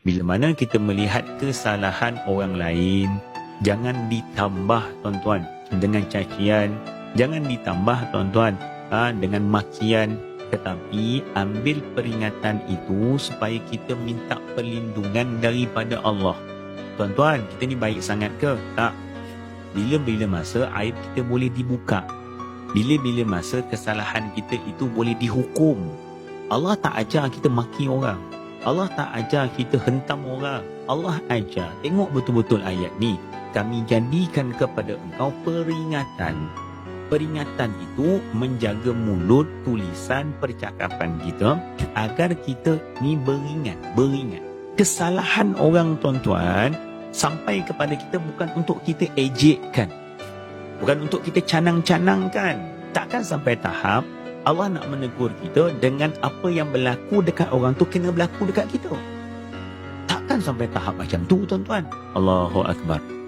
Bila mana kita melihat kesalahan orang lain, jangan ditambah tuan-tuan dengan cacian, jangan ditambah tuan-tuan ha, dengan makian tetapi ambil peringatan itu supaya kita minta perlindungan daripada Allah. Tuan-tuan, kita ni baik sangat ke? Tak. Bila-bila masa aib kita boleh dibuka. Bila-bila masa kesalahan kita itu boleh dihukum. Allah tak ajar kita maki orang. Allah tak ajar kita hentam orang. Allah ajar. Tengok betul-betul ayat ni. Kami jadikan kepada engkau peringatan peringatan itu menjaga mulut, tulisan, percakapan kita agar kita ni beringat, beringat. Kesalahan orang tuan-tuan sampai kepada kita bukan untuk kita ejekkan. Bukan untuk kita canang-canangkan. Takkan sampai tahap Allah nak menegur kita dengan apa yang berlaku dekat orang tu kena berlaku dekat kita. Takkan sampai tahap macam tu tuan-tuan. Allahu Akbar.